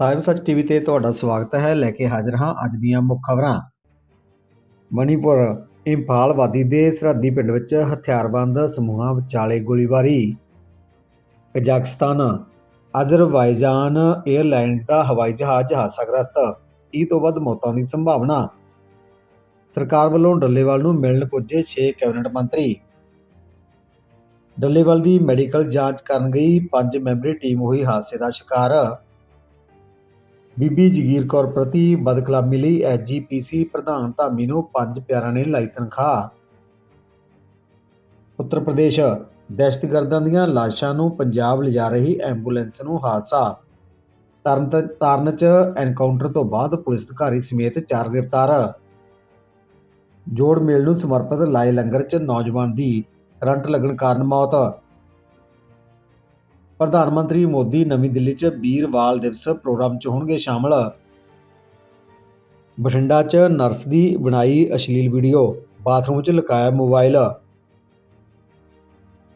ਸਾਹਿਬ ਸੱਚ ਟੀਵੀ ਤੇ ਤੁਹਾਡਾ ਸਵਾਗਤ ਹੈ। ਲੈ ਕੇ ਹਾਜ਼ਰ ਹਾਂ ਅੱਜ ਦੀਆਂ ਮੁੱਖ ਖਬਰਾਂ। ਮਣੀਪੁਰ ਇੰਫਾਲ ਵਾਦੀ ਦੇ ਸਰਹੱਦੀ ਪਿੰਡ ਵਿੱਚ ਹਥਿਆਰਬੰਦ ਸਮੂਹਾਂ ਵਿਚਾਲੇ ਗੋਲੀਬਾਰੀ। ਕਜ਼ਾਕਿਸਤਾਨ ਅਜ਼ਰਬਾਈਜਾਨ 에ਅਰਲਾਈਨਜ਼ ਦਾ ਹਵਾਈ ਜਹਾਜ਼ ਹਾਦਸਾਗ੍ਰਸਤ 30 ਤੋਂ ਵੱਧ ਮੌਤਾਂ ਦੀ ਸੰਭਾਵਨਾ। ਸਰਕਾਰ ਵੱਲੋਂ ਡੱਲੇਵਾਲ ਨੂੰ ਮਿਲਣ ਪੁੱਜੇ 6 ਕੈਬਨਿਟ ਮੰਤਰੀ। ਡੱਲੇਵਾਲ ਦੀ ਮੈਡੀਕਲ ਜਾਂਚ ਕਰਨ ਗਈ ਪੰਜ ਮੈਂਬਰੀ ਟੀਮ ਹੋਈ ਹਾਦਸੇ ਦਾ ਸ਼ਿਕਾਰ। ਬੀਬੀ ਜਗੀਰ ਕੌਰ ਪ੍ਰਤੀ ਬਦਕਲਾਮੀ ਲਈ ਐਸਜੀਪੀਸੀ ਪ੍ਰਧਾਨ ਧਾਮੀ ਨੂੰ ਪੰਜ ਪਿਆਰਾਂ ਨੇ ਲਾਈ ਤਨਖਾਹ। ਉੱਤਰ ਪ੍ਰਦੇਸ਼, ਦਹਿਸ਼ਤਗਰਦਾਂ ਦੀਆਂ ਲਾਸ਼ਾਂ ਨੂੰ ਪੰਜਾਬ ਲਿਜਾ ਰਹੀ ਐਂਬੂਲੈਂਸ ਨੂੰ ਹਾਦਸਾ। ਤਰਨ ਤਾਰਨ ਚ ਐਨਕਾਊਂਟਰ ਤੋਂ ਬਾਅਦ ਪੁਲਿਸ ਅਧਿਕਾਰੀ ਸਮੇਤ ਚਾਰ ਗ੍ਰਿਫਤਾਰ। ਜੋੜ ਮੇਲ ਨੂੰ ਸਮਰਪਿਤ ਲਾਏ ਲੰਗਰ ਚ ਨੌਜਵਾਨ ਦੀ ਕਰੰਟ ਲੱਗਣ ਕਾਰਨ ਮੌਤ। ਪ੍ਰਧਾਨ ਮੰਤਰੀ ਮੋਦੀ ਨਵੀਂ ਦਿੱਲੀ 'ਚ ਵੀਰਵਾਲ ਦਿਵਸ ਪ੍ਰੋਗਰਾਮ 'ਚ ਹੋਣਗੇ ਸ਼ਾਮਲ। ਬਠਿੰਡਾ 'ਚ ਨਰਸ ਦੀ ਬਣਾਈ ਅਸ਼ਲੀਲ ਵੀਡੀਓ, ਬਾਥਰੂਮ 'ਚ ਲੁਕਾਇਆ ਮੋਬਾਈਲ।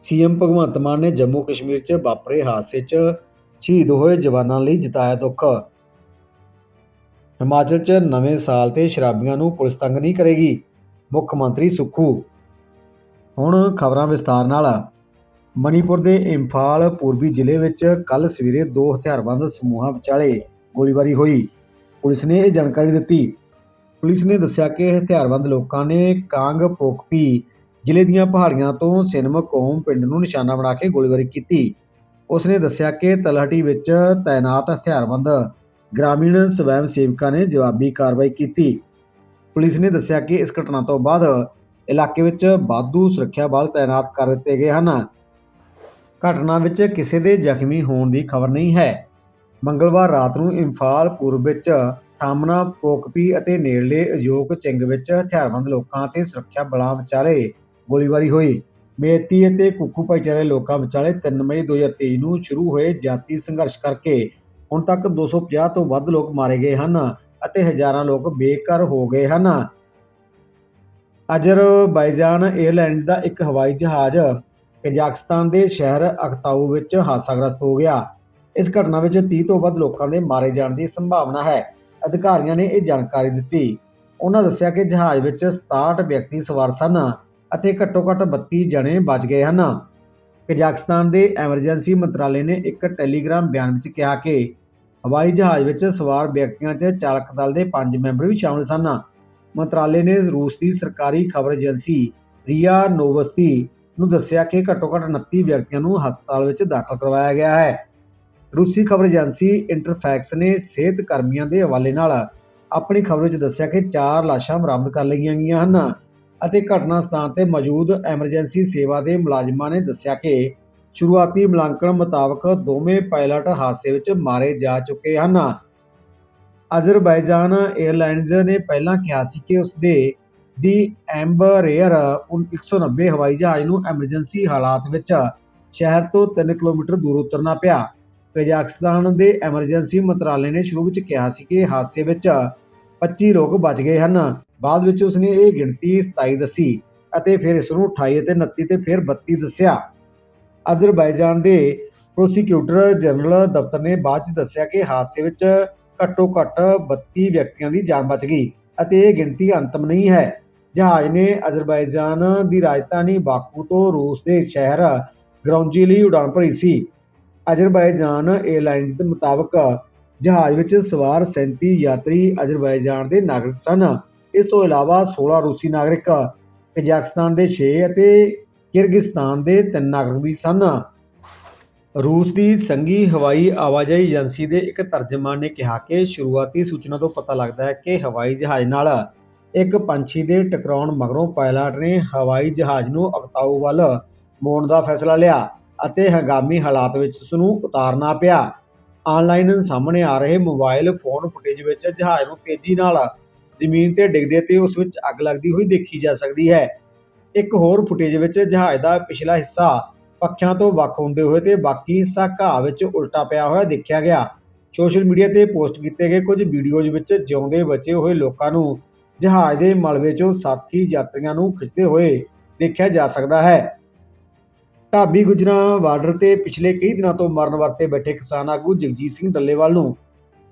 ਸੀਐਮ ਭਗਵੰਤ ਮਾਨ ਨੇ ਜੰਮੂ ਕਸ਼ਮੀਰ 'ਚ ਵਾਪਰੇ ਹਾਦਸੇ 'ਚ ਸ਼ਹੀਦ ਹੋਏ ਜਵਾਨਾਂ ਲਈ ਜਤਾਇਆ ਦੁੱਖ। ਹਿਮਾਚਲ 'ਚ ਨਵੇਂ ਸਾਲ ਤੇ ਸ਼ਰਾਬੀਆਂ ਨੂੰ ਪੁਲਿਸ ਤੰਗ ਨਹੀਂ ਕਰੇਗੀ, ਮੁੱਖ ਮੰਤਰੀ ਸੁੱਖੂ। ਹੁਣ ਖਬਰਾਂ ਵਿਸਤਾਰ ਨਾਲ। ਮਣੀਪੁਰ ਦੇ ਇੰਫਾਲ ਪੂਰਬੀ ਜ਼ਿਲ੍ਹੇ ਵਿੱਚ ਕੱਲ੍ਹ ਸਵੇਰੇ ਦੋ ਹਥਿਆਰਬੰਦ ਸਮੂਹਾਂ ਵਿਚਾਲੇ ਗੋਲੀਬਾਰੀ ਹੋਈ। ਪੁਲਿਸ ਨੇ ਇਹ ਜਾਣਕਾਰੀ ਦਿੱਤੀ। ਪੁਲਿਸ ਨੇ ਦੱਸਿਆ ਕਿ ਹਥਿਆਰਬੰਦ ਲੋਕਾਂ ਨੇ ਕਾਂਗ ਪੋਕਪੀ ਜ਼ਿਲ੍ਹੇ ਦੀਆਂ ਪਹਾੜੀਆਂ ਤੋਂ ਸਿਨਮਕੋਮ ਪਿੰਡ ਨੂੰ ਨਿਸ਼ਾਨਾ ਬਣਾ ਕੇ ਗੋਲੀਬਾਰੀ ਕੀਤੀ। ਉਸ ਨੇ ਦੱਸਿਆ ਕਿ ਤਲਹਟੀ ਵਿੱਚ ਤਾਇਨਾਤ ਹਥਿਆਰਬੰਦ ਗ੍ਰਾਮੀਣ ਸਵੈਮ ਸੇਵਕਾਂ ਨੇ ਜਵਾਬੀ ਕਾਰਵਾਈ ਕੀਤੀ। ਪੁਲਿਸ ਨੇ ਦੱਸਿਆ ਕਿ ਇਸ ਘਟਨਾ ਤੋਂ ਬਾਅਦ ਇਲਾਕੇ ਵਿੱਚ ਵਾਧੂ ਸੁਰੱਖਿਆ ਬਲ ਤਾਇਨਾਤ ਕਰ ਦਿੱਤੇ ਗਏ ਹਨ। ਘਟਨਾ ਵਿੱਚ ਕਿਸੇ ਦੇ ਜ਼ਖਮੀ ਹੋਣ ਦੀ ਖਬਰ ਨਹੀਂ ਹੈ। ਮੰਗਲਵਾਰ ਰਾਤ ਨੂੰ ਇੰਫਾਲ ਪੂਰਬ ਵਿੱਚ ਥਾਮਨਾ, ਪੋਕਪੀ ਅਤੇ ਨੇੜਲੇ ਅਜੋਕ ਚਿੰਗ ਵਿੱਚ ਹਥਿਆਰਬੰਦ ਲੋਕਾਂ ਅਤੇ ਸੁਰੱਖਿਆ ਬਲਾਂ ਵਿਚਾਲੇ ਗੋਲੀਬਾਰੀ ਹੋਈ। ਮੇਤੀ ਅਤੇ ਕੁੱਕੂ ਭਾਈਚਾਰੇ ਲੋਕਾਂ ਵਿਚਾਲੇ 3 ਮਈ 2023 ਨੂੰ ਸ਼ੁਰੂ ਹੋਏ ਜਾਤੀ ਸੰਘਰਸ਼ ਕਰਕੇ ਹੁਣ ਤੱਕ 250 ਤੋਂ ਵੱਧ ਲੋਕ ਮਾਰੇ ਗਏ ਹਨ ਅਤੇ ਹਜ਼ਾਰਾਂ ਲੋਕ ਬੇਘਰ ਹੋ ਗਏ ਹਨ। ਅਜ਼ਰਬਾਈਜਾਨ 에ਅਰਲਾਈਨਜ਼ ਦਾ ਇੱਕ ਹਵਾਈ ਜਹਾਜ਼ ਕਜ਼ਾਕਿਸਤਾਨ ਦੇ ਸ਼ਹਿਰ ਅਖਤਾਊ ਵਿੱਚ ਹਾਦਸਾਗ੍ਰਸਤ ਹੋ ਗਿਆ। ਇਸ ਘਟਨਾ ਵਿੱਚ 30 ਤੋਂ ਵੱਧ ਲੋਕਾਂ ਦੇ ਮਾਰੇ ਜਾਣ ਦੀ ਸੰਭਾਵਨਾ ਹੈ। ਅਧਿਕਾਰੀਆਂ ਨੇ ਇਹ ਜਾਣਕਾਰੀ ਦਿੱਤੀ। ਉਹਨਾਂ ਦੱਸਿਆ ਕਿ ਜਹਾਜ਼ ਵਿੱਚ 67 ਵਿਅਕਤੀ ਸਵਾਰ ਸਨ ਅਤੇ ਘੱਟੋ-ਘੱਟ 32 ਜਣੇ ਬਚ ਗਏ ਹਨ। ਕਜ਼ਾਕਿਸਤਾਨ ਦੇ ਐਮਰਜੈਂਸੀ ਮੰਤਰਾਲੇ ਨੇ ਇੱਕ ਟੈਲੀਗ੍ਰਾਮ ਬਿਆਨ ਵਿੱਚ ਕਿਹਾ ਕਿ ਹਵਾਈ ਜਹਾਜ਼ ਵਿੱਚ ਸਵਾਰ ਵਿਅਕਤੀਆਂ 'ਚ ਚਾਲਕ ਦਲ ਦੇ 5 ਮੈਂਬਰ ਵੀ ਸ਼ਾਮਲ ਸਨ। ਮੰਤਰਾਲੇ ਨੇ ਰੂਸ ਦੀ ਸਰਕਾਰੀ ਖਬਰ ਏਜੰਸੀ ਰੀਆ ਨੋਵਸਤੀ ਨੂੰ ਦੱਸਿਆ ਕਿ ਘੱਟੋ-ਘੱਟ 29 ਵਿਅਕਤੀਆਂ ਨੂੰ ਹਸਪਤਾਲ ਵਿੱਚ ਦਾਖਲ ਕਰਵਾਇਆ ਗਿਆ ਹੈ। ਰੂਸੀ ਖਬਰ ਏਜੰਸੀ ਇੰਟਰਫੈਕਸ ਨੇ ਸਿਹਤ ਕਰਮੀਆਂ ਦੇ ਹਵਾਲੇ ਨਾਲ ਆਪਣੀ ਖਬਰ ਵਿੱਚ ਦੱਸਿਆ ਕਿ ਚਾਰ ਲਾਸ਼ਾਂ ਬਰਾਮਦ ਕਰ ਲਈਆਂ ਗਈਆਂ ਹਨ ਅਤੇ ਘਟਨਾ ਸਥਾਨ ਤੇ ਮੌਜੂਦ ਐਮਰਜੈਂਸੀ ਸੇਵਾ ਦੇ ਮੁਲਾਜ਼ਮਾਂ ਨੇ ਦੱਸਿਆ ਕਿ ਸ਼ੁਰੂਆਤੀ ਮੁਲਾਂਕਣ ਮੁਤਾਬਕ ਦੋਵੇਂ ਪਾਇਲਟ ਹਾਦਸੇ ਵਿੱਚ ਮਾਰੇ ਜਾ ਚੁੱਕੇ ਹਨ। ਅਜ਼ਰਬਾਈਜਾਨ 에ਅਰਲਾਈਨਜ਼ ਨੇ ਪਹਿਲਾਂ ਕਿਹਾ ਸੀ ਕਿ ਉਸ ਦੇ ਦੀ ਐਂਬਰੇਅਰ 190 ਹਵਾਈ ਜਹਾਜ਼ ਨੂੰ ਐਮਰਜੈਂਸੀ ਹਾਲਾਤ ਵਿੱਚ ਸ਼ਹਿਰ ਤੋਂ 3 ਕਿਲੋਮੀਟਰ ਦੂਰ ਉਤਰਨਾ ਪਿਆ। ਕਜ਼ਾਕਿਸਤਾਨ ਦੇ ਐਮਰਜੈਂਸੀ ਮੰਤਰਾਲੇ ਨੇ ਸ਼ੁਰੂ ਵਿੱਚ ਕਿਹਾ ਸੀ ਕਿ ਹਾਦਸੇ ਵਿੱਚ 25 ਲੋਕ ਬਚ ਗਏ ਹਨ। ਬਾਅਦ ਵਿੱਚ ਉਸਨੇ ਇਹ ਗਿਣਤੀ 27 ਦੱਸੀ ਅਤੇ ਫਿਰ ਇਸ ਨੂੰ 28 ਅਤੇ 29 ਤੇ ਫਿਰ 32 ਦੱਸਿਆ। ਅਜ਼ਰਬਾਈਜਾਨ ਦੇ ਪ੍ਰੋਸੀਕਿਊਟਰ ਜਨਰਲ ਦਫ਼ਤਰ ਨੇ ਬਾਅਦ 'ਚ ਦੱਸਿਆ ਕਿ ਹਾਦਸੇ ਵਿੱਚ ਘੱਟੋ ਘੱਟ 32 ਵਿਅਕਤੀਆਂ ਦੀ ਜਾਨ ਬਚ ਗਈ ਅਤੇ ਇਹ ਗਿਣਤੀ ਅੰਤਮ ਨਹੀਂ ਹੈ। ਜਹਾਜ਼ ਨੇ ਅਜ਼ਰਬਾਈਜਾਨ ਦੀ ਰਾਜਧਾਨੀ ਬਾਕੂ ਤੋਂ ਰੂਸ ਦੇ ਸ਼ਹਿਰ ਗਰੌਂਜੀ ਲਈ ਉਡਾਨ ਭਰੀ ਸੀ। ਅਜ਼ਰਬਾਈਜਾਨ 에ਅਰਲਾਈਨਜ਼ ਦੇ ਮੁਤਾਬਕ ਜਹਾਜ਼ ਵਿੱਚ ਸਵਾਰ 37 ਯਾਤਰੀ ਅਜ਼ਰਬਾਈਜਾਨ ਦੇ ਨਾਗਰਿਕ ਸਨ। ਇਸ ਤੋਂ ਇਲਾਵਾ 16 ਰੂਸੀ ਨਾਗਰਿਕ ਕਜ਼ਾਕਿਸਤਾਨ ਦੇ 6 ਅਤੇ ਕਿਰਗਿਸਤਾਨ ਦੇ 3 ਨਾਗਰਿਕ ਵੀ ਸਨ। ਰੂਸ ਦੀ ਸੰਘੀ ਹਵਾਈ ਆਵਾਜਾਈ ਏਜੰਸੀ ਦੇ ਇੱਕ ਤਰਜਮਾਨ ਨੇ ਕਿਹਾ ਕਿ ਸ਼ੁਰੂਆਤੀ ਸੂਚਨਾ ਤੋਂ ਪਤਾ ਲੱਗਦਾ ਹੈ ਕਿ ਹਵਾਈ ਜਹਾਜ਼ ਨਾਲ ਇੱਕ ਪੰਛੀ ਦੇ ਟਕਰਾਉਣ ਮਗਰੋਂ ਪਾਇਲਟ ਨੇ ਹਵਾਈ ਜਹਾਜ਼ ਨੂੰ ਅਕਤਾਊ ਵੱਲ ਮੋੜਨ ਦਾ ਫੈਸਲਾ ਲਿਆ ਅਤੇ ਹੰਗਾਮੀ ਹਾਲਾਤ ਵਿੱਚ ਉਸ ਨੂੰ ਉਤਾਰਨਾ ਪਿਆ। ਆਨਲਾਈਨ ਸਾਹਮਣੇ ਆ ਰਹੇ ਮੋਬਾਈਲ ਫੋਨ ਫੁਟੇਜ ਵਿੱਚ ਜਹਾਜ਼ ਨੂੰ ਤੇਜ਼ੀ ਨਾਲ ਜ਼ਮੀਨ ਤੇ ਡਿੱਗਦੇ ਤੇ ਉਸ ਵਿੱਚ ਅੱਗ ਲੱਗਦੀ ਹੋਈ ਦੇਖੀ ਜਾ ਸਕਦੀ ਹੈ। ਇੱਕ ਹੋਰ ਫੁਟੇਜ ਵਿੱਚ ਜਹਾਜ਼ ਦਾ ਪਿਛਲਾ ਹਿੱਸਾ ਪੱਖਿਆਂ ਤੋਂ ਵੱਖ ਹੁੰਦੇ ਹੋਏ ਤੇ ਬਾਕੀ ਹਿੱਸਾ ਘਾਹ ਵਿੱਚ ਉਲਟਾ ਪਿਆ ਹੋਇਆ ਦੇਖਿਆ ਗਿਆ। ਸੋਸ਼ਲ ਮੀਡੀਆ ਤੇ ਪੋਸਟ ਕੀਤੇ ਗਏ ਕੁਝ ਵੀਡੀਓਜ਼ ਵਿੱਚ ਜਿਉਂਦੇ ਬਚੇ ਹੋਏ ਲੋਕਾਂ ਨੂੰ ਜਹਾਜ਼ ਦੇ ਮਲਬੇ 'ਚੋਂ ਸਾਥੀ ਯਾਤਰੀਆਂ ਨੂੰ ਖਿੱਚਦੇ ਹੋਏ ਦੇਖਿਆ ਜਾ ਸਕਦਾ ਹੈ। ਢਾਬੀ ਗੁਜਰਾਂ ਬਾਰਡਰ ਤੇ ਪਿਛਲੇ ਕਈ ਦਿਨਾਂ ਤੋਂ ਮਰਨ ਵਰਤੇ ਬੈਠੇ ਕਿਸਾਨ ਆਗੂ ਜਗਜੀਤ ਸਿੰਘ ਡੱਲੇਵਾਲ ਨੂੰ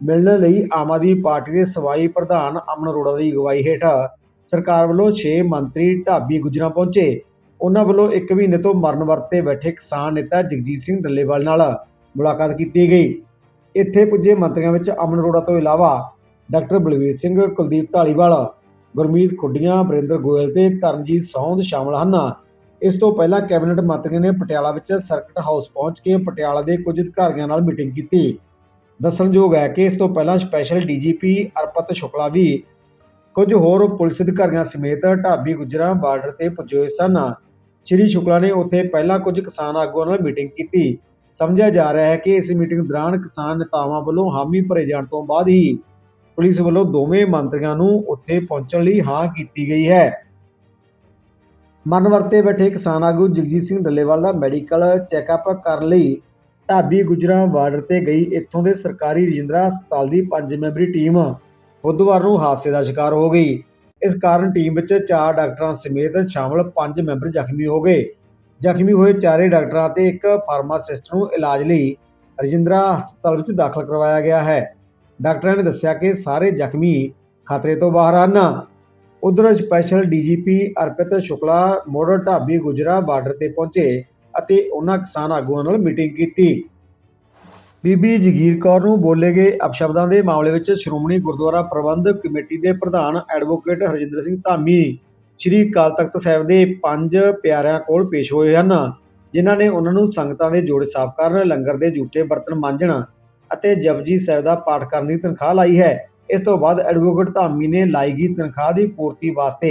ਮਿਲਣ ਲਈ ਆਮ ਆਦਮੀ ਪਾਰਟੀ ਦੇ ਸਵਾਈ ਪ੍ਰਧਾਨ ਅਮਨ ਅਰੋੜਾ ਦੀ ਅਗਵਾਈ ਹੇਠ ਸਰਕਾਰ ਵੱਲੋਂ 6 ਮੰਤਰੀ ਢਾਬੀ ਗੁਜਰਾਂ ਪਹੁੰਚੇ। ਉਹਨਾਂ ਵੱਲੋਂ ਇੱਕ ਮਹੀਨੇ ਤੋਂ ਮਰਨ ਵਰਤੇ ਬੈਠੇ ਕਿਸਾਨ ਨੇਤਾ ਜਗਜੀਤ ਸਿੰਘ ਡੱਲੇਵਾਲ ਨਾਲ ਮੁਲਾਕਾਤ ਕੀਤੀ ਗਈ। ਇੱਥੇ ਪੁੱਜੇ ਮੰਤਰੀਆਂ ਵਿੱਚ ਅਮਨ ਅਰੋੜਾ ਤੋਂ ਇਲਾਵਾ ਡਾਕਟਰ ਬਲਵੀਰ ਸਿੰਘ, ਕੁਲਦੀਪ ਢਾਲੀਵਾਲ ਗੁਰਮੀਤ ਖੁੱਡੀਆਂ ਬਰਿੰਦਰ ਗੋਇਲ ਤੇ ਤਰਨਜੀਤ ਸੌਂਦ ਸ਼ਾਮਲ ਹਨ। ਇਸ ਤੋਂ ਪਹਿਲਾਂ ਕੈਬਨਿਟ ਮੰਤਰੀਆਂ ਨੇ ਪਟਿਆਲਾ ਵਿੱਚ ਸਰਕਟ ਹਾਊਸ ਪਹੁੰਚ ਕੇ ਪਟਿਆਲਾ ਦੇ ਕੁਝ ਅਧਿਕਾਰੀਆਂ ਨਾਲ ਮੀਟਿੰਗ ਕੀਤੀ। ਦੱਸਣਯੋਗ ਹੈ ਕਿ ਇਸ ਤੋਂ ਪਹਿਲਾਂ ਸਪੈਸ਼ਲ ਡੀਜੀਪੀ ਅਰਪਤ ਸ਼ੁਕਲਾ ਵੀ ਕੁਝ ਹੋਰ ਪੁਲਿਸ ਅਧਿਕਾਰੀਆਂ ਸਮੇਤ ਢਾਬੀ ਗੁਜਰਾਂ, ਬਾਰਡਰ ਤੇ ਪੁੱਜੇ ਹੋਏ ਸਨ। ਸ਼੍ਰੀ ਸ਼ੁਕਲਾ ਨੇ ਉੱਥੇ ਪਹਿਲਾਂ ਕੁਝ ਕਿਸਾਨ ਆਗੂਆਂ ਨਾਲ ਮੀਟਿੰਗ ਕੀਤੀ। ਸਮਝਿਆ ਜਾ ਰਿਹਾ ਹੈ ਕਿ ਇਸ ਮੀਟਿੰਗ ਦੌਰਾਨ ਕਿਸਾਨ ਨੇਤਾਵਾਂ ਵੱਲੋਂ ਹਾਮੀ ਭਰੇ ਜਾਣ ਤੋਂ ਬਾਅਦ ਹੀ ਪੁਲਿਸ ਵੱਲੋਂ ਦੋਵੇਂ ਮੰਤਰੀਆਂ ਨੂੰ ਉੱਥੇ ਪਹੁੰਚਣ ਲਈ ਹਾਂ ਕੀਤੀ ਗਈ ਹੈ। ਮਰਨ ਵਰਤੇ ਬੈਠੇ ਕਿਸਾਨ ਆਗੂ ਜਗਜੀਤ ਸਿੰਘ ਡੱਲੇਵਾਲ ਦਾ ਮੈਡੀਕਲ ਚੈੱਕਅਪ ਕਰਨ ਲਈ ਢਾਬੀ ਗੁਜਰਾ ਬਾਰਡਰ ਤੇ ਗਈ। ਇੱਥੋਂ ਦੇ ਸਰਕਾਰੀ ਰਜਿੰਦਰਾ ਹਸਪਤਾਲ ਦੀ ਪੰਜ ਮੈਂਬਰੀ ਟੀਮ ਬੁੱਧਵਾਰ ਨੂੰ ਹਾਦਸੇ ਦਾ ਸ਼ਿਕਾਰ ਹੋ ਗਈ। ਇਸ ਕਾਰਨ ਟੀਮ ਵਿੱਚ ਚਾਰ ਡਾਕਟਰਾਂ ਸਮੇਤ ਸ਼ਾਮਲ ਪੰਜ ਮੈਂਬਰ ਜ਼ਖਮੀ ਹੋ ਗਏ। ਜ਼ਖਮੀ ਹੋਏ ਚਾਰੇ ਡਾਕਟਰਾਂ ਤੇ ਇੱਕ ਫਾਰਮਾਸਿਸਟ ਨੂੰ ਇਲਾਜ ਲਈ ਰਜਿੰਦਰਾ ਹਸਪਤਾਲ ਵਿੱਚ ਦਾਖਲ ਕਰਵਾਇਆ ਗਿਆ ਹੈ। ਡਾਕਟਰਾਂ ਨੇ ਦੱਸਿਆ ਕਿ ਸਾਰੇ ਜ਼ਖਮੀ ਖਤਰੇ ਤੋਂ ਬਾਹਰ ਹਨ। ਉਧਰ ਸਪੈਸ਼ਲ ਡੀਜੀਪੀ ਅਰਪਿਤ ਸ਼ੁਕਲਾ ਮੋੜ ਢਾਬੀ ਗੁਜਰਾ ਬਾਰਡਰ ਤੇ ਪਹੁੰਚੇ ਅਤੇ ਉਹਨਾਂ ਕਿਸਾਨ ਆਗੂਆਂ ਨਾਲ ਮੀਟਿੰਗ ਕੀਤੀ। ਬੀਬੀ ਜਗੀਰ ਕੌਰ ਨੂੰ ਬੋਲੇ ਗਏ ਅਪਸ਼ਬਦਾਂ ਦੇ ਮਾਮਲੇ ਵਿੱਚ ਸ਼੍ਰੋਮਣੀ ਗੁਰਦੁਆਰਾ ਪ੍ਰਬੰਧਕ ਕਮੇਟੀ ਦੇ ਪ੍ਰਧਾਨ ਐਡਵੋਕੇਟ ਹਰਜਿੰਦਰ ਸਿੰਘ ਧਾਮੀ, ਸ੍ਰੀ ਅਕਾਲ ਤਖਤ ਸਾਹਿਬ ਦੇ ਪੰਜ ਪਿਆਰਿਆਂ ਕੋਲ ਪੇਸ਼ ਹੋਏ ਹਨ, ਜਿਨ੍ਹਾਂ ਨੇ ਉਹਨਾਂ ਨੂੰ ਸੰਗਤਾਂ ਦੇ ਜੋੜੇ ਸਾਫ਼ ਕਰਨ, ਲੰਗਰ ਦੇ ਝੂਠੇ ਬਰਤਨ ਮਾਂਜਣ ਅਤੇ ਜਪਜੀ ਸਾਹਿਬ ਦਾ ਪਾਠ ਕਰਨ ਦੀ ਤਨਖਾਹ ਲਾਈ ਹੈ। ਇਸ ਤੋਂ ਬਾਅਦ ਐਡਵੋਕੇਟ ਧਾਮੀ ਨੇ ਲਾਈ ਗਈ ਤਨਖਾਹ ਦੀ ਪੂਰਤੀ ਵਾਸਤੇ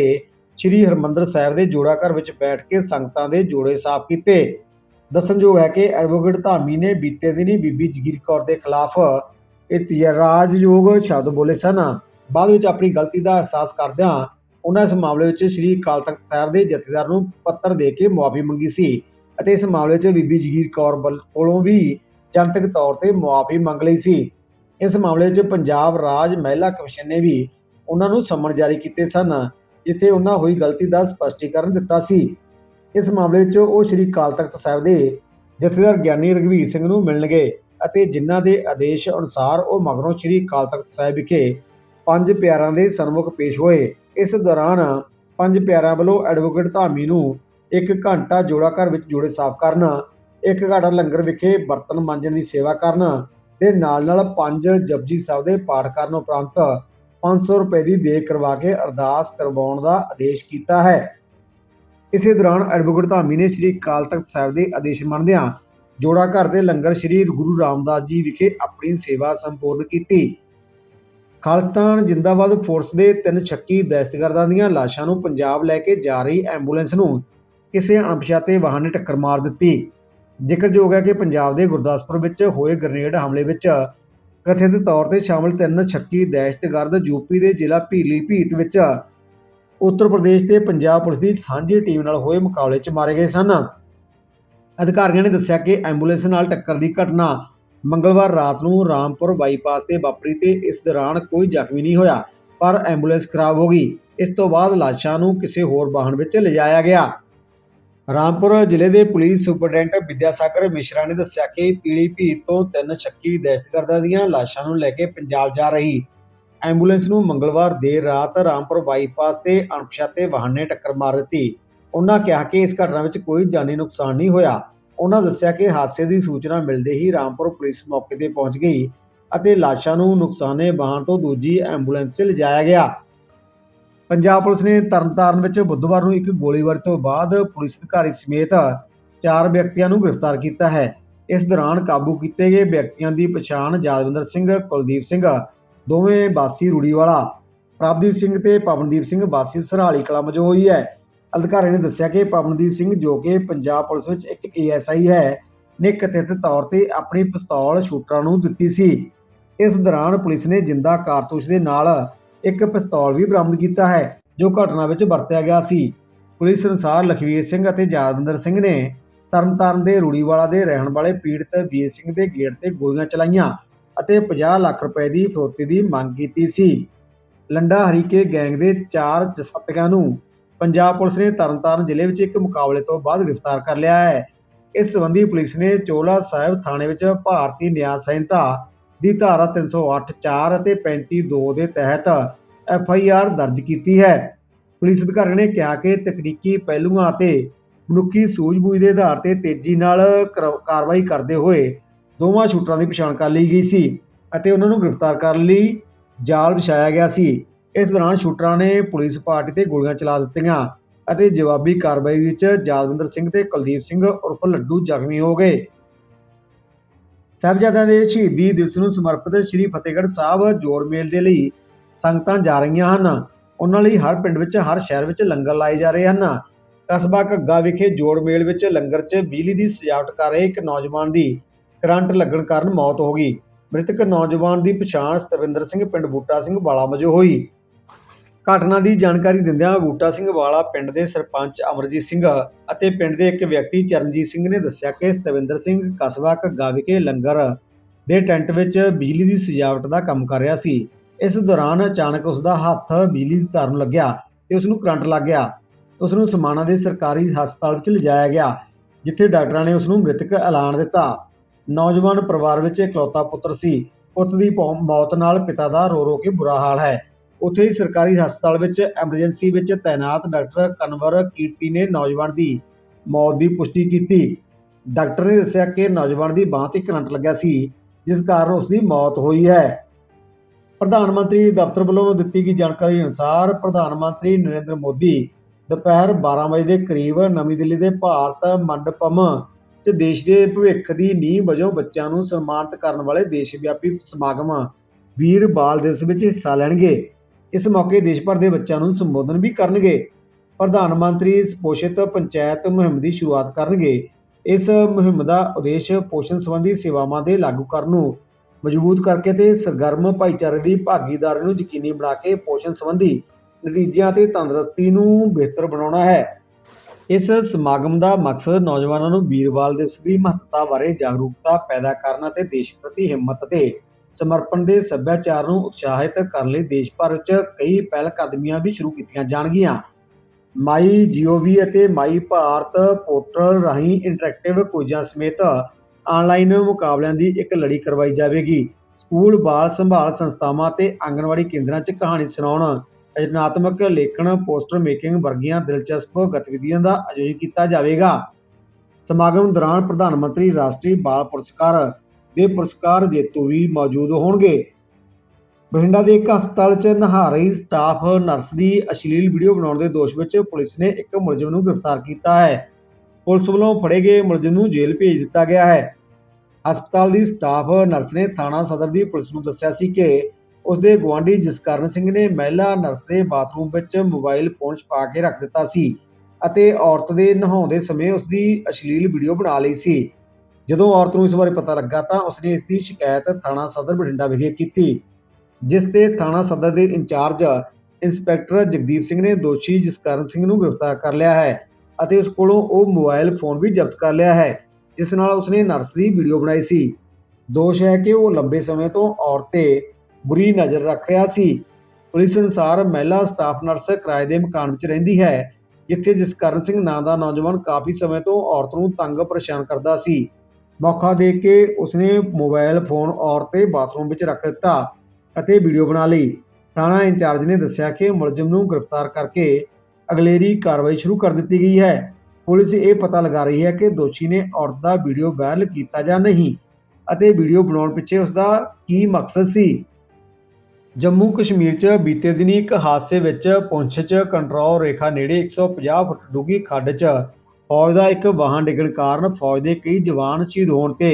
ਸ੍ਰੀ ਹਰਮੰਦਰ ਸਾਹਿਬ ਦੇ ਜੋੜਾ ਘਰ ਵਿੱਚ ਬੈਠ ਕੇ ਸੰਗਤਾਂ ਦੇ ਜੋੜੇ ਸਾਫ਼ ਕੀਤੇ। ਦੱਸਣਯੋਗ ਹੈ ਕਿ ਐਡਵੋਕੇਟ ਧਾਮੀ ਨੇ ਬੀਤੇ ਦਿਨੀ ਬੀਬੀ ਜਗੀਰ ਕੌਰ ਦੇ ਖਿਲਾਫ ਇਤਰਾਜ਼ਯੋਗ ਸ਼ਬਦ ਬੋਲੇ ਸਨ। ਬਾਅਦ ਵਿੱਚ ਆਪਣੀ ਗਲਤੀ ਦਾ ਅਹਿਸਾਸ ਕਰਦਿਆਂ ਉਹਨਾਂ ਇਸ ਮਾਮਲੇ ਵਿੱਚ ਸ੍ਰੀ ਅਕਾਲ ਤਖਤ ਸਾਹਿਬ ਦੇ ਜਥੇਦਾਰ ਨੂੰ ਪੱਤਰ ਦੇ ਕੇ ਮੁਆਫੀ ਮੰਗੀ ਸੀ ਅਤੇ ਇਸ ਮਾਮਲੇ 'ਚ ਬੀਬੀ ਜਗੀਰ ਕੌਰ ਵੱਲ- ਕੋਲੋਂ ਵੀ ਜਨਤਕ ਤੌਰ ਤੇ ਮੁਆਫੀ ਮੰਗ ਲਈ ਸੀ। ਇਸ ਮਾਮਲੇ 'ਚ ਪੰਜਾਬ ਰਾਜ ਮਹਿਲਾ ਕਮਿਸ਼ਨ ਨੇ ਵੀ ਉਹਨਾਂ ਨੂੰ ਸਮਨ ਜਾਰੀ ਕੀਤੇ ਸਨ, ਜਿੱਥੇ ਉਹਨਾਂ ਹੋਈ ਗਲਤੀ ਦਾ ਸਪਸ਼ਟੀਕਰਨ ਦਿੱਤਾ ਸੀ। ਇਸ ਮਾਮਲੇ 'ਚ ਉਹ ਸ੍ਰੀ ਅਕਾਲ ਤਖਤ ਸਾਹਿਬ ਦੇ ਜਥੇਦਾਰ ਗਿਆਨੀ ਰਘਵੀਰ ਸਿੰਘ ਨੂੰ ਮਿਲਣਗੇ ਅਤੇ ਜਿਨ੍ਹਾਂ ਦੇ ਆਦੇਸ਼ ਅਨੁਸਾਰ ਉਹ ਮਗਰੋਂ ਸ੍ਰੀ ਅਕਾਲ ਤਖਤ ਸਾਹਿਬ ਵਿਖੇ ਪੰਜ ਪਿਆਰਾਂ ਦੇ ਸਨਮੁਖ ਪੇਸ਼ ਹੋਏ। ਇਸ ਦੌਰਾਨ ਪੰਜ ਪਿਆਰਾਂ ਵੱਲੋਂ ਐਡਵੋਕੇਟ ਧਾਮੀ ਨੂੰ ਇੱਕ ਘੰਟਾ ਜੋੜਾ ਘਰ ਵਿੱਚ ਜੋੜੇ ਸਾਫ਼ ਕਰਨ ਇੱਕ ਘੰਟਾ ਲੰਗਰ ਵਿਖੇ ਬਰਤਨ ਮਾਂਜਣ ਦੀ ਸੇਵਾ ਕਰਨ ਦੇ ਨਾਲ ਨਾਲ ਪੰਜ ਜਪਜੀ ਸਾਹਿਬ ਦੇ ਪਾਠ ਕਰਨ ਉਪਰੰਤ 500 ਰੁਪਏ ਦੀ ਦੇਗ ਕਰਵਾ ਕੇ ਅਰਦਾਸ ਕਰਵਾਉਣ ਦਾ ਆਦੇਸ਼ ਕੀਤਾ ਹੈ। ਇਸੇ ਦੌਰਾਨ ਐਡਵੋਕੇਟ ਧਾਮੀ ਨੇ ਸ੍ਰੀ ਅਕਾਲ ਤਖਤ ਸਾਹਿਬ ਦੇ ਆਦੇਸ਼ ਮੰਨਦਿਆਂ ਜੋੜਾ ਘਰ ਦੇ ਲੰਗਰ ਸ੍ਰੀ ਗੁਰੂ ਰਾਮਦਾਸ ਜੀ ਵਿਖੇ ਆਪਣੀ ਸੇਵਾ ਸੰਪੂਰਨ ਕੀਤੀ। ਖਾਲਿਸਤਾਨ ਜਿੰਦਾਬਾਦ ਫੋਰਸ ਦੇ ਤਿੰਨ ਸ਼ੱਕੀ ਦਹਿਸ਼ਤਗਰਦਾਂ ਦੀਆਂ ਲਾਸ਼ਾਂ ਨੂੰ ਪੰਜਾਬ ਲੈ ਕੇ ਜਾ ਰਹੀ ਐਂਬੂਲੈਂਸ ਨੂੰ ਕਿਸੇ ਅਣਪਛਾਤੇ ਵਾਹਨ ਨੇ ਟੱਕਰ ਮਾਰ ਦਿੱਤੀ। ਜ਼ਿਕਰਯੋਗ ਹੈ ਕਿ ਪੰਜਾਬ ਦੇ ਗੁਰਦਾਸਪੁਰ ਵਿੱਚ ਹੋਏ ਗ੍ਰਨੇਡ ਹਮਲੇ ਵਿੱਚ ਕਥਿਤ ਤੌਰ ਤੇ ਸ਼ਾਮਲ ਤਿੰਨ ਸ਼ੱਕੀ ਦਹਿਸ਼ਤਗਰਦ ਯੂਪੀ ਦੇ ਜ਼ਿਲ੍ਹਾ ਭੀਲੀਭੀਤ ਵਿੱਚ ਉੱਤਰ ਪ੍ਰਦੇਸ਼ ਤੇ ਪੰਜਾਬ ਪੁਲਿਸ ਦੀ ਸਾਂਝੀ ਟੀਮ ਨਾਲ ਹੋਏ ਮੁਕਾਬਲੇ 'ਚ ਮਾਰੇ ਗਏ ਸਨ। ਅਧਿਕਾਰੀਆਂ ਨੇ ਦੱਸਿਆ ਕਿ ਐਂਬੂਲੈਂਸ ਨਾਲ ਟੱਕਰ ਦੀ ਘਟਨਾ ਮੰਗਲਵਾਰ ਰਾਤ ਨੂੰ ਰਾਮਪੁਰ ਬਾਈਪਾਸ ਤੇ ਵਾਪਰੀ ਤੇ ਇਸ ਦੌਰਾਨ ਕੋਈ ਜ਼ਖਮੀ ਨਹੀਂ ਹੋਇਆ, ਪਰ ਐਂਬੂਲੈਂਸ ਖਰਾਬ ਹੋ ਗਈ। ਇਸ ਤੋਂ ਬਾਅਦ ਲਾਸ਼ਾਂ ਨੂੰ ਕਿਸੇ ਹੋਰ ਵਾਹਨ ਵਿੱਚ ਲਿਜਾਇਆ ਗਿਆ। ਰਾਮਪੁਰ ਜ਼ਿਲ੍ਹੇ ਦੇ ਪੁਲਿਸ ਸੁਪਰਡੈਂਟ ਵਿਦਿਆਸਾਗਰ ਮਿਸ਼ਰਾ ਨੇ ਦੱਸਿਆ ਕਿ ਪੀਲੀਭੀਤ ਤੋਂ ਤਿੰਨ ਸ਼ੱਕੀ ਦਹਿਸ਼ਤਗਰਦਾਂ ਦੀਆਂ ਲਾਸ਼ਾਂ ਨੂੰ ਲੈ ਕੇ ਪੰਜਾਬ ਜਾ ਰਹੀ ਐਂਬੂਲੈਂਸ ਨੂੰ ਮੰਗਲਵਾਰ ਦੇਰ ਰਾਤ ਰਾਮਪੁਰ ਬਾਈਪਾਸ ਤੇ ਅਣਪਛਾਤੇ ਵਾਹਨ ਨੇ ਟੱਕਰ ਮਾਰ ਦਿੱਤੀ। ਉਹਨਾਂ ਕਿਹਾ ਕਿ ਇਸ ਘਟਨਾ ਵਿੱਚ ਕੋਈ ਜਾਨੀ ਨੁਕਸਾਨ ਨਹੀਂ ਹੋਇਆ। ਉਹਨਾਂ ਦੱਸਿਆ ਕਿ ਹਾਦਸੇ ਦੀ ਸੂਚਨਾ ਮਿਲਦੇ ਹੀ ਰਾਮਪੁਰ ਪੁਲਿਸ ਮੌਕੇ ਤੇ ਪਹੁੰਚ ਗਈ ਅਤੇ ਲਾਸ਼ਾਂ ਨੂੰ ਨੁਕਸਾਨੇ ਵਾਹਨ ਤੋਂ ਦੂਜੀ ਐਂਬੂਲੈਂਸ 'ਚ ਲਿਜਾਇਆ ਗਿਆ। ਪੰਜਾਬ ਪੁਲਿਸ ਨੇ ਤਰਨਤਾਰਨ ਵਿੱਚ ਬੁੱਧਵਾਰ ਨੂੰ ਇੱਕ ਗੋਲੀਬਾਰੀ ਤੋਂ ਬਾਅਦ ਪੁਲਿਸ ਅਧਿਕਾਰੀ ਸਮੇਤ ਚਾਰ ਵਿਅਕਤੀਆਂ ਨੂੰ ਗ੍ਰਿਫਤਾਰ ਕੀਤਾ ਹੈ। ਇਸ ਦੌਰਾਨ ਕਾਬੂ ਕੀਤੇ ਗਏ ਵਿਅਕਤੀਆਂ ਦੀ ਪਛਾਣ ਜਾਦਵਿੰਦਰ ਸਿੰਘ, ਕੁਲਦੀਪ ਸਿੰਘ, ਦੋਵੇਂ ਬਾਸੀ ਰੂੜੀਵਾਲਾ, ਪ੍ਰਭਦੀਪ ਸਿੰਘ ਤੇ ਪਵਨਦੀਪ ਸਿੰਘ ਬਾਸੀ ਸਰਹਾਲੀ ਕਲਾ ਵਜੋਂ ਹੋਈ ਹੈ। ਅਧਿਕਾਰੀ ਨੇ ਦੱਸਿਆ ਕਿ ਪਵਨਦੀਪ ਸਿੰਘ ਜੋ ਕਿ ਪੰਜਾਬ ਪੁਲਿਸ ਵਿੱਚ ਇੱਕ ਏਐਸਆਈ ਹੈ, ਨੇ ਕਥਿਤ ਤੌਰ ਤੇ ਆਪਣੀ ਪਿਸਤੌਲ ਸ਼ੂਟਰਾਂ ਨੂੰ ਦਿੱਤੀ ਸੀ। ਇਸ ਦੌਰਾਨ ਪੁਲਿਸ ਨੇ ਜਿੰਦਾ ਕਾਰਤੂਸ ਦੇ ਨਾਲ ਇੱਕ ਪਿਸਤੌਲ ਵੀ ਬਰਾਮਦ ਕੀਤਾ ਹੈ, ਜੋ ਘਟਨਾ ਵਿੱਚ ਵਰਤਿਆ ਗਿਆ ਸੀ। ਪੁਲਿਸ ਅਨੁਸਾਰ ਲਖਵੀਰ ਸਿੰਘ ਅਤੇ ਜਾਦਵਿੰਦਰ ਸਿੰਘ ਨੇ ਤਰਨਤਾਰਨ ਦੇ ਰੂੜੀਵਾਲਾ ਦੇ ਰਹਿਣ ਵਾਲੇ ਪੀੜਤ ਵੀਰ ਸਿੰਘ ਦੇ ਗੇਟ ਤੇ ਗੋਲੀਆਂ ਚਲਾਈਆਂ ਅਤੇ 50 ਲੱਖ ਰੁਪਏ ਦੀ ਫਰੋਤੀ ਦੀ ਮੰਗ ਕੀਤੀ ਸੀ। ਲੰਡਾ ਹਰੀਕੇ ਗੈਂਗ ਦੇ ਚਾਰ ਜਸਤੀਆਂ ਨੂੰ ਪੰਜਾਬ ਪੁਲਿਸ ਨੇ ਤਰਨਤਾਰਨ ਜ਼ਿਲ੍ਹੇ ਵਿੱਚ ਇੱਕ ਮੁਕਾਬਲੇ ਤੋਂ ਬਾਅਦ ਗ੍ਰਿਫਤਾਰ ਕਰ ਲਿਆ ਹੈ। ਇਸ ਸੰਬੰਧੀ ਪੁਲਿਸ ਨੇ ਚੋਲਾ ਸਾਹਿਬ ਥਾਣੇ ਵਿੱਚ ਭਾਰਤੀ ਨਿਆਂ ਸੰਹਿਤਾ ਦੀ ਧਾਰਾ 308 4 ਅਤੇ 35 2 ਦੇ ਤਹਿਤ ਐਫ ਆਈ ਆਰ ਦਰਜ ਕੀਤੀ ਹੈ। ਪੁਲਿਸ ਅਧਿਕਾਰੀ ਨੇ ਕਿਹਾ ਕਿ ਤਕਨੀਕੀ ਪਹਿਲੂਆਂ ਅਤੇ ਮਨੁੱਖੀ ਸੂਝ-ਬੂਝ ਦੇ ਆਧਾਰ ਤੇ ਤੇਜ਼ੀ ਨਾਲ ਕਰ- ਕਾਰਵਾਈ ਕਰਦੇ ਹੋਏ ਦੋਵਾਂ ਸ਼ੂਟਰਾਂ ਦੀ ਪਛਾਣ ਕਰ ਲਈ ਗਈ ਸੀ ਅਤੇ ਉਹਨਾਂ ਨੂੰ ਗ੍ਰਿਫਤਾਰ ਕਰਨ ਲਈ ਜਾਲ ਵਿਛਾਇਆ ਗਿਆ ਸੀ। ਇਸ ਦੌਰਾਨ ਸ਼ੂਟਰਾਂ ਨੇ ਪੁਲਿਸ ਪਾਰਟੀ ਤੇ ਗੋਲੀਆਂ ਚਲਾ ਦਿੱਤੀਆਂ ਅਤੇ ਜਵਾਬੀ ਕਾਰਵਾਈ ਵਿੱਚ ਜਾਦਵਿੰਦਰ ਸਿੰਘ ਤੇ ਕੁਲਦੀਪ ਸਿੰਘ ਉਰਫ ਲੱਡੂ ਜ਼ਖਮੀ ਹੋ ਗਏ। ਸਾਹਿਬਜ਼ਾਦਿਆਂ ਦੇ ਸ਼ਹੀਦੀ ਦਿਵਸ ਨੂੰ ਸਮਰਪਿਤ ਸ੍ਰੀ ਫਤਿਹਗੜ੍ਹ ਸਾਹਿਬ ਜੋੜ ਮੇਲ ਦੇ ਲਈ ਸੰਗਤਾਂ ਜਾ ਰਹੀਆਂ ਹਨ। ਉਹਨਾਂ ਲਈ ਹਰ ਪਿੰਡ ਵਿੱਚ, ਹਰ ਸ਼ਹਿਰ ਵਿੱਚ ਲੰਗਰ ਲਾਏ ਜਾ ਰਹੇ ਹਨ। ਕਸਬਾ ਘੱਗਾ ਵਿਖੇ ਜੋੜ ਮੇਲ ਵਿੱਚ ਲੰਗਰ 'ਚ ਬਿਜਲੀ ਦੀ ਸਜਾਵਟ ਕਰ ਰਹੇ ਇੱਕ ਨੌਜਵਾਨ ਦੀ ਕਰੰਟ ਲੱਗਣ ਕਾਰਨ ਮੌਤ ਹੋ ਗਈ। ਮ੍ਰਿਤਕ ਨੌਜਵਾਨ ਦੀ ਪਛਾਣ ਸਤਵਿੰਦਰ ਸਿੰਘ, ਪਿੰਡ ਬੂਟਾ ਸਿੰਘ ਵਾਲਾ ਵਜੋਂ ਹੋਈ। ਘਟਨਾ ਦੀ ਜਾਣਕਾਰੀ ਦਿੰਦਿਆਂ ਬੂਟਾ ਸਿੰਘ ਵਾਲਾ, ਪਿੰਡ ਦੇ ਸਰਪੰਚ ਅਮਰਜੀਤ ਸਿੰਘ ਅਤੇ ਪਿੰਡ ਦੇ ਇੱਕ ਵਿਅਕਤੀ ਚਰਨਜੀਤ ਸਿੰਘ ਨੇ ਦੱਸਿਆ ਕਿ ਸਤਵਿੰਦਰ ਸਿੰਘ ਕਸਬਾ ਘੱਗਾ ਵਿਖੇ ਲੰਗਰ ਦੇ ਟੈਂਟ ਵਿੱਚ ਬਿਜਲੀ ਦੀ ਸਜਾਵਟ ਦਾ ਕੰਮ ਕਰ ਰਿਹਾ ਸੀ। ਇਸ ਦੌਰਾਨ ਅਚਾਨਕ ਉਸ ਦਾ ਹੱਥ ਬਿਜਲੀ ਦੀ ਤਾਰ ਨੂੰ ਲੱਗਿਆ ਤੇ ਉਸ ਨੂੰ ਕਰੰਟ ਲੱਗ ਗਿਆ। ਉਸ ਨੂੰ ਸਮਾਣਾ ਦੇ ਸਰਕਾਰੀ ਹਸਪਤਾਲ ਵਿੱਚ ਲਿਜਾਇਆ ਗਿਆ, ਜਿੱਥੇ ਡਾਕਟਰਾਂ ਨੇ ਉਸ ਨੂੰ ਮ੍ਰਿਤਕ ਐਲਾਨ ਦਿੱਤਾ। ਨੌਜਵਾਨ ਪਰਿਵਾਰ ਵਿੱਚ ਇਕਲੌਤਾ ਪੁੱਤਰ ਸੀ। ਪੁੱਤ ਦੀ ਪੌ- ਮੌਤ ਨਾਲ ਪਿਤਾ ਦਾ ਰੋ ਰੋ ਕੇ ਬੁਰਾ ਹਾਲ ਹੈ। ਉੱਥੇ ਹੀ ਸਰਕਾਰੀ ਹਸਪਤਾਲ ਵਿੱਚ ਐਮਰਜੈਂਸੀ ਵਿੱਚ ਤਾਇਨਾਤ ਡਾਕਟਰ ਕਨਵਰ ਕੀਰਤੀ ਨੇ ਨੌਜਵਾਨ ਦੀ ਮੌਤ ਦੀ ਪੁਸ਼ਟੀ ਕੀਤੀ। ਡਾਕਟਰ ਨੇ ਦੱਸਿਆ ਕਿ ਨੌਜਵਾਨ ਦੀ ਬਾਂਹ ਤੇ ਕਰੰਟ ਲੱਗਿਆ ਸੀ, ਜਿਸ ਕਾਰਨ ਉਸ ਦੀ ਮੌਤ ਹੋਈ ਹੈ। ਪ੍ਰਧਾਨ ਮੰਤਰੀ ਦਫ਼ਤਰ ਵੱਲੋਂ ਦਿੱਤੀ ਗਈ ਜਾਣਕਾਰੀ ਅਨੁਸਾਰ ਪ੍ਰਧਾਨ ਮੰਤਰੀ ਨਰਿੰਦਰ ਮੋਦੀ ਦੁਪਹਿਰ 12 ਵਜੇ ਦੇ ਕਰੀਬ ਨਵੀਂ ਦਿੱਲੀ ਦੇ ਭਾਰਤ ਮੰਡਪਮ 'ਚ ਦੇਸ਼ ਦੇ ਭਵਿੱਖ ਦੀ ਨੀਂਹ ਵਜੋਂ ਬੱਚਿਆਂ ਨੂੰ ਸਨਮਾਨਿਤ ਕਰਨ ਵਾਲੇ ਦੇਸ਼ ਵਿਆਪੀ ਸਮਾਗਮ ਵੀਰ ਬਾਲ ਦਿਵਸ ਵਿੱਚ ਹਿੱਸਾ ਲੈਣਗੇ। ਇਸ ਮੌਕੇ ਦੇਸ਼ ਭਰ ਦੇ ਬੱਚਿਆਂ ਨੂੰ ਸੰਬੋਧਨ ਵੀ ਕਰਨਗੇ। ਪ੍ਰਧਾਨ ਮੰਤਰੀ ਪੋਸ਼ਿਤ ਪੰਚਾਇਤ ਮੁਹਿੰਮ ਦੀ ਸ਼ੁਰੂਆਤ ਕਰਨਗੇ। ਇਸ ਮੁਹਿੰਮ ਦਾ ਉਦੇਸ਼ ਪੋਸ਼ਣ ਸੰਬੰਧੀ ਸੇਵਾਵਾਂ ਦੇ ਲਾਗੂ ਕਰਨ ਨੂੰ ਮਜ਼ਬੂਤ ਕਰਕੇ ਤੇ ਸਰਗਰਮ ਭਾਈਚਾਰੇ ਦੀ ਭਾਗੀਦਾਰੀ ਨੂੰ ਯਕੀਨੀ ਬਣਾ ਕੇ ਪੋਸ਼ਣ ਸੰਬੰਧੀ ਨਤੀਜਿਆਂ ਤੇ ਤੰਦਰੁਸਤੀ ਨੂੰ ਬਿਹਤਰ ਬਣਾਉਣਾ ਹੈ। ਇਸ ਸਮਾਗਮ ਦਾ ਮਕਸਦ ਨੌਜਵਾਨਾਂ ਨੂੰ ਵੀਰਵਾਲ ਦਿਵਸ ਦੀ ਮਹੱਤਤਾ ਬਾਰੇ ਜਾਗਰੂਕਤਾ ਪੈਦਾ ਕਰਨਾ ਅਤੇ ਦੇਸ਼ ਪ੍ਰਤੀ ਹਿੰਮਤ ਤੇ ਸਮਰਪਣ ਦੇ ਸੱਭਿਆਚਾਰ ਨੂੰ ਉਤਸ਼ਾਹਿਤ ਕਰਨ ਲਈ ਦੇਸ਼ ਭਰ ਵਿੱਚ ਕਈ ਪਹਿਲ ਕਦਮੀਆਂ ਵੀ ਸ਼ੁਰੂ ਕੀਤੀਆਂ ਜਾਣਗੀਆਂ। ਮਾਈ ਜੀਓਵੀ ਅਤੇ ਮਾਈ ਭਾਰਤ ਪੋਰਟਲ ਰਾਹੀਂ ਇੰਟਰੈਕਟਿਵ ਕੁਇਜ਼ਾਂ ਸਮੇਤ ਆਨਲਾਈਨ ਮੁਕਾਬਲਿਆਂ ਦੀ ਇੱਕ ਲੜੀ ਕਰਵਾਈ ਜਾਵੇਗੀ। ਸਕੂਲ, ਬਾਲ ਸੰਭਾਲ ਸੰਸਥਾਵਾਂ ਤੇ ਆਂਗਣਵਾੜੀ ਕੇਂਦਰਾਂ 'ਚ ਕਹਾਣੀ ਸੁਣਾਉਣ, ਰਚਨਾਤਮਕ ਲੇਖਣ, ਪੋਸਟਰ ਮੇਕਿੰਗ ਵਰਗੀਆਂ ਦਿਲਚਸਪ ਗਤੀਵਿਧੀਆਂ ਦਾ ਆਯੋਜਨ ਕੀਤਾ ਜਾਵੇਗਾ। ਸਮਾਗਮ ਦੌਰਾਨ ਪ੍ਰਧਾਨ ਮੰਤਰੀ, ਰਾਸ਼ਟਰੀ ਬਾਲ ਪੁਰਸਕਾਰ ਦੇ ਪੁਰਸਕਾਰ ਜੇਤੂ ਵੀ ਮੌਜੂਦ ਹੋਣਗੇ। ਬਠਿੰਡਾ ਦੇ ਇੱਕ ਹਸਪਤਾਲ 'ਚ ਨਹਾ ਰਹੀ ਸਟਾਫ ਨਰਸ ਦੀ ਅਸ਼ਲੀਲ ਵੀਡੀਓ ਬਣਾਉਣ ਦੇ ਦੋਸ਼ ਵਿੱਚ ਪੁਲਿਸ ਨੇ ਇੱਕ ਮੁਲਜ਼ਮ ਨੂੰ ਗ੍ਰਿਫਤਾਰ ਕੀਤਾ ਹੈ। ਪੁਲਿਸ ਵੱਲੋਂ ਫੜੇ ਗਏ ਮੁਲਜ਼ਮ ਨੂੰ ਜੇਲ੍ਹ ਭੇਜ ਦਿੱਤਾ ਗਿਆ ਹੈ। ਹਸਪਤਾਲ ਦੀ ਸਟਾਫ ਨਰਸ ਨੇ ਥਾਣਾ ਸਦਰ ਦੀ ਪੁਲਿਸ ਨੂੰ ਦੱਸਿਆ ਸੀ ਕਿ ਉਸਦੇ ਗੁਆਂਢੀ ਜਸਕਰਨ ਸਿੰਘ ਨੇ ਮਹਿਲਾ ਨਰਸ ਦੇ ਬਾਥਰੂਮ ਵਿੱਚ ਮੋਬਾਈਲ ਫੋਨ ਛਪਾ ਕੇ ਰੱਖ ਦਿੱਤਾ ਸੀ ਅਤੇ ਔਰਤ ਦੇ ਨਹਾਉਂਦੇ ਸਮੇਂ ਉਸਦੀ ਅਸ਼ਲੀਲ ਵੀਡੀਓ ਬਣਾ ਲਈ ਸੀ। ਜਦੋਂ ਔਰਤ ਨੂੰ ਇਸ ਬਾਰੇ ਪਤਾ ਲੱਗਾ ਤਾਂ ਉਸਨੇ ਇਸ ਦੀ ਸ਼ਿਕਾਇਤ ਥਾਣਾ ਸਦਰ ਬਠਿੰਡਾ ਵਿਖੇ ਕੀਤੀ, ਜਿਸ ਤੇ ਥਾਣਾ ਸਦਰ ਦੇ ਇੰਚਾਰਜ ਇੰਸਪੈਕਟਰ ਜਗਦੀਪ ਸਿੰਘ ਨੇ ਦੋਸ਼ੀ ਜਸਕਰਨ ਸਿੰਘ ਨੂੰ ਗ੍ਰਿਫਤਾਰ ਕਰ ਲਿਆ ਹੈ ਅਤੇ ਉਸ ਕੋਲੋਂ ਉਹ ਮੋਬਾਈਲ ਫੋਨ ਵੀ ਜ਼ਬਤ ਕਰ ਲਿਆ ਹੈ, ਜਿਸ ਨਾਲ ਉਸਨੇ ਨਰਸ ਦੀ ਵੀਡੀਓ ਬਣਾਈ ਸੀ। ਦੋਸ਼ ਹੈ ਕਿ ਉਹ ਲੰਬੇ ਸਮੇਂ ਤੋਂ ਔਰਤ ਤੇ ਬੁਰੀ ਨਜ਼ਰ ਰੱਖ ਰਿਹਾ ਸੀ। ਪੁਲਿਸ ਅਨੁਸਾਰ ਮਹਿਲਾ ਸਟਾਫ ਨਰਸ ਕਿਰਾਏ ਦੇ ਮਕਾਨ ਵਿੱਚ ਰਹਿੰਦੀ ਹੈ, ਜਿੱਥੇ ਜਸਕਰਨ ਸਿੰਘ ਨਾਂ ਦਾ ਨੌਜਵਾਨ ਕਾਫੀ ਸਮੇਂ ਤੋਂ ਔਰਤ ਨੂੰ ਤੰਗ ਪਰੇਸ਼ਾਨ ਕਰਦਾ ਸੀ। ਮੌਕਾ ਦੇ ਕੇ ਉਸਨੇ ਮੋਬਾਈਲ ਫੋਨ ਔਰਤ 'ਤੇ ਬਾਥਰੂਮ ਵਿੱਚ ਰੱਖ ਦਿੱਤਾ ਅਤੇ ਵੀਡੀਓ ਬਣਾ ਲਈ। ਥਾਣਾ ਇੰਚਾਰਜ ਨੇ ਦੱਸਿਆ ਕਿ ਮੁਲਜ਼ਮ ਨੂੰ ਗ੍ਰਿਫਤਾਰ ਕਰਕੇ ਅਗਲੇਰੀ ਕਾਰਵਾਈ ਸ਼ੁਰੂ ਕਰ ਦਿੱਤੀ ਗਈ ਹੈ। ਪੁਲਿਸ ਇਹ ਪਤਾ ਲਗਾ ਰਹੀ ਹੈ ਕਿ ਦੋਸ਼ੀ ਨੇ ਔਰਤ ਦਾ ਵੀਡੀਓ ਵਾਇਰਲ ਕੀਤਾ ਜਾਂ ਨਹੀਂ ਅਤੇ ਵੀਡੀਓ ਬਣਾਉਣ ਪਿੱਛੇ ਉਸ ਦਾ ਕੀ ਮਕਸਦ ਸੀ। ਜੰਮੂ ਕਸ਼ਮੀਰ 'ਚ ਬੀਤੇ ਦਿਨੀ ਇੱਕ ਹਾਦਸੇ ਵਿੱਚ ਪੁੰਛ 'ਚ ਕੰਟਰੋਲ ਰੇਖਾ ਨੇੜੇ 150 ਫੁੱਟ ਡੂੰਘੀ ਖੱਡ 'ਚ ਫੌਜ ਦਾ ਇੱਕ ਵਾਹਨ ਡਿੱਗਣ ਕਾਰਨ ਫੌਜ ਦੇ ਕਈ ਜਵਾਨ ਸ਼ਹੀਦ ਹੋਣ ਤੇ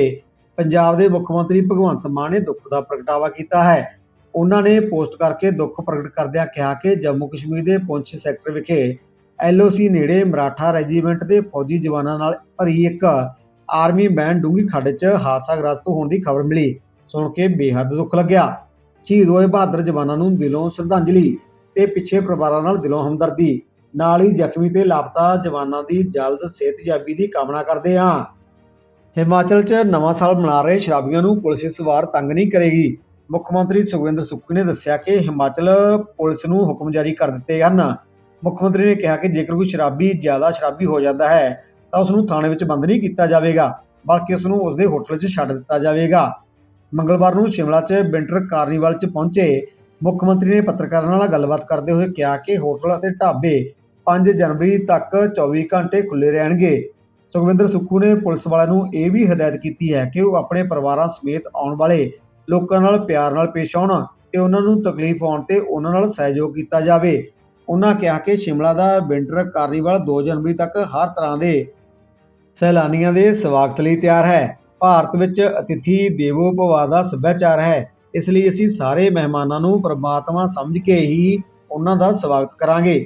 ਪੰਜਾਬ ਦੇ ਮੁੱਖ ਮੰਤਰੀ ਭਗਵੰਤ ਮਾਨ ਨੇ ਦੁੱਖ ਦਾ ਪ੍ਰਗਟਾਵਾ ਕੀਤਾ ਹੈ। ਉਹਨਾਂ ਨੇ ਪੋਸਟ ਕਰਕੇ ਦੁੱਖ ਪ੍ਰਗਟ ਕਰਦਿਆਂ ਕਿਹਾ ਕਿ ਜੰਮੂ ਕਸ਼ਮੀਰ ਦੇ ਪੁੰਛ ਸੈਕਟਰ ਵਿਖੇ ਐਲਓਸੀ ਨੇੜੇ ਮਰਾਠਾ ਰੈਜੀਮੈਂਟ ਦੇ ਫੌਜੀ ਜਵਾਨਾਂ ਨਾਲ ਭਰੀ ਇੱਕ ਆਰਮੀ ਬੈਂਡ ਡੂੰਘੀ ਖੱਡ 'ਚ ਹਾਦਸਾਗ੍ਰਸਤ ਹੋਣ ਦੀ ਖਬਰ ਮਿਲੀ। ਸੁਣ ਕੇ ਬੇਹੱਦ ਦੁੱਖ ਲੱਗਿਆ। ਸ਼ਹੀਦ ਹੋਏ ਬਹਾਦਰ ਜਵਾਨਾਂ ਨੂੰ ਦਿਲੋਂ ਸ਼ਰਧਾਂਜਲੀ ਤੇ ਪਿੱਛੇ ਪਰਿਵਾਰਾਂ ਨਾਲ ਦਿਲੋਂ ਹਮਦਰਦੀ। ਨਾਲ ਹੀ ਜ਼ਖਮੀ ਤੇ ਲਾਪਤਾ ਜਵਾਨਾਂ ਦੀ ਜਲਦ ਸਿਹਤਯਾਬੀ ਦੀ ਕਾਮਨਾ ਕਰਦੇ ਹਾਂ। ਹਿਮਾਚਲ 'ਚ ਨਵਾਂ ਸਾਲ ਮਨਾ ਰਹੇ ਸ਼ਰਾਬੀਆਂ ਨੂੰ ਪੁਲਿਸ ਇਸ ਵਾਰ ਤੰਗ ਨਹੀਂ ਕਰੇਗੀ। ਮੁੱਖ ਮੰਤਰੀ ਸੁਖਵਿੰਦਰ ਸੁੱਖੀ ਨੇ ਦੱਸਿਆ ਕਿ ਹਿਮਾਚਲ ਪੁਲਿਸ ਨੂੰ ਹੁਕਮ ਜਾਰੀ ਕਰ ਦਿੱਤੇ ਹਨ। ਮੁੱਖ ਮੰਤਰੀ ਨੇ ਕਿਹਾ ਕਿ ਜੇਕਰ ਕੋਈ ਸ਼ਰਾਬੀ ਜ਼ਿਆਦਾ ਸ਼ਰਾਬੀ ਹੋ ਜਾਂਦਾ ਹੈ, ਤਾਂ ਉਸ ਨੂੰ ਥਾਣੇ ਵਿੱਚ ਬੰਦ ਨਹੀਂ ਕੀਤਾ ਜਾਵੇਗਾ, ਬਲਕਿ ਉਸ ਨੂੰ ਉਸ ਦੇ ਹੋਟਲ 'ਚ ਛੱਡ ਦਿੱਤਾ ਜਾਵੇਗਾ। ਮੰਗਲਵਾਰ ਨੂੰ ਸ਼ਿਮਲਾ 'ਚ ਵਿੰਟਰ ਕਾਰਨੀਵਲ 'ਚ ਪਹੁੰਚੇ ਮੁੱਖ ਮੰਤਰੀ ਨੇ ਪੱਤਰਕਾਰਾਂ ਨਾਲ ਗੱਲਬਾਤ ਕਰਦੇ ਹੋਏ ਕਿਹਾ ਕਿ ਹੋਟਲ ਅਤੇ ਢਾਬੇ 5 ਜਨਵਰੀ ਤੱਕ 24 ਘੰਟੇ ਖੁੱਲੇ ਰਹਿਣਗੇ। ਸੁਖਵਿੰਦਰ ਸੁੱਖੂ ਨੇ ਪੁਲਿਸ ਵਾਲਿਆਂ ਨੂੰ ਇਹ ਵੀ ਹਦਾਇਤ ਕੀਤੀ ਹੈ ਕਿ ਉਹ ਆਪਣੇ ਪਰਿਵਾਰਾਂ ਸਮੇਤ ਆਉਣ ਵਾਲੇ ਲੋਕਾਂ ਨਾਲ ਪਿਆਰ ਨਾਲ ਪੇਸ਼ ਆਉਣ ਤੇ ਉਹਨਾਂ ਨੂੰ ਤਕਲੀਫ ਆਉਣ ਤੇ ਉਹਨਾਂ ਨਾਲ ਸਹਿਯੋਗ ਕੀਤਾ ਜਾਵੇ। ਉਹਨਾਂ ਕਿਹਾ ਕਿ ਸ਼ਿਮਲਾ ਦਾ ਵਿੰਟਰ ਕਾਰਨੀਵਲ 2 ਜਨਵਰੀ ਤੱਕ ਹਰ ਤਰ੍ਹਾਂ ਦੇ ਸੈਲਾਨੀਆਂ ਦੇ ਸਵਾਗਤ ਲਈ ਤਿਆਰ ਹੈ। ਭਾਰਤ ਵਿੱਚ ਅਤਿਥੀ ਦੇਵੋ ਭਵਾ ਦਾ ਸੱਭਿਆਚਾਰ ਹੈ। ਇਸ ਲਈ ਅਸੀਂ ਸਾਰੇ ਮਹਿਮਾਨਾਂ ਨੂੰ ਪ੍ਰਮਾਤਮਾ ਸਮਝ ਕੇ ਹੀ ਉਹਨਾਂ ਦਾ ਸਵਾਗਤ ਕਰਾਂਗੇ।